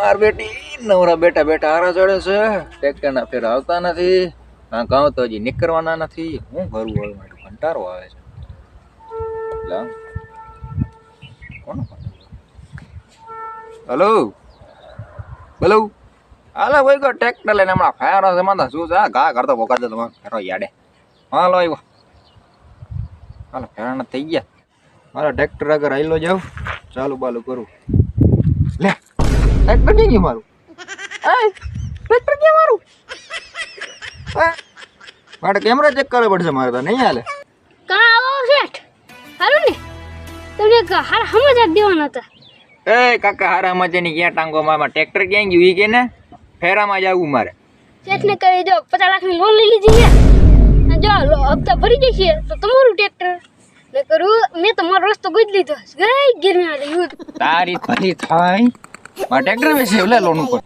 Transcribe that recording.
માર બેટી નવરા બેટા બેટા હારા ચડે છે. ટ્રેક્ટરના ફેર આવતા નથી. આ કાં તો હજી નીકળવાના નથી. હું કરું હવે માટે કંટારો આવે છે. હલો? હલો? હાલો ભાઈ કો ટ્રેક્ટર લઈને હમણાં ફાયર છે. માતા શું છે? ઘા કરતો પકડતો તમારે ફેરો યાડે. હાલો આવ્યો હાલો, ફેરાના થઈ ગયા. મારા ટ્રેક્ટર આગળ આવેલો જાઉં. ચાલુ બાલુ કરું. લે. ટ્રેક્ટર ક્યાં ગયું મારું. એ ટ્રેક્ટર ક્યાં મારું. એ, મારે કેમેરા ચેક કરવો પડશે મારે તો નહીં હાલે. કાં આવો શેઠ? હારું ને? તમને હાર સમજ દેવાના હતા. એ કાકા હારા મજાની ક્યાં ટાંગો મારા ટ્રેક્ટર ક્યાં ગયું? ઈ કે ને ફેરામાં જવું મારે. શેઠને કહી જો પચાસ લાખની લોન લઈ લીધી છે. જો હપ્તા ભરી જશે તો તમારું ટ્રેક્ટર. ને કરું મેં તમારો રસ્તો ગોઈ લીધો. ગઈ યુદ્ધ તારી ફરી થાય. મારા ટ્રેક્ટર બેસે લે લોન ઉપર